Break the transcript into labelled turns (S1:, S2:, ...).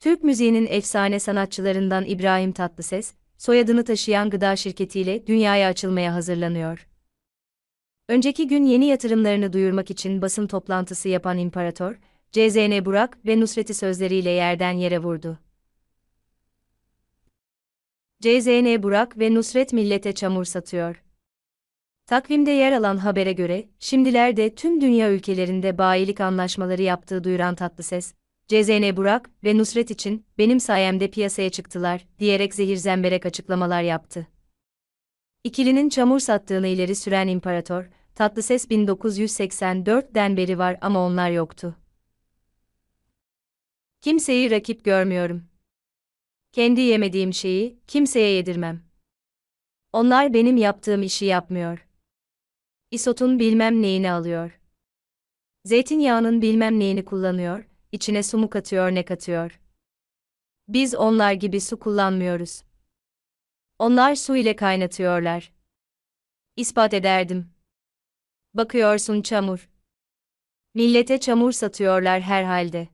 S1: Türk müziğinin efsane sanatçılarından İbrahim Tatlıses, soyadını taşıyan gıda şirketiyle dünyaya açılmaya hazırlanıyor. Önceki gün yeni yatırımlarını duyurmak için basın toplantısı yapan İmparator, CZN Burak ve Nusret'i sözleriyle yerden yere vurdu. CZN Burak ve Nusret millete çamur satıyor. Takvimde yer alan habere göre, şimdilerde tüm dünya ülkelerinde bayilik anlaşmaları yaptığı duyuran Tatlıses, CZN Burak ve Nusret için benim sayemde piyasaya çıktılar diyerek zehir zemberek açıklamalar yaptı. İkilinin çamur sattığını ileri süren imparator, Tatlıses 1984'den beri var ama onlar yoktu. Kimseyi rakip görmüyorum. Kendi yemediğim şeyi kimseye yedirmem. Onlar benim yaptığım işi yapmıyor. İsotun bilmem neyini alıyor. Zeytinyağının bilmem neyini kullanıyor, içine su mu katıyor ne katıyor. Biz onlar gibi su kullanmıyoruz. Onlar su ile kaynatıyorlar. İspat ederdim. Bakıyorsun çamur. Millete çamur satıyorlar herhalde.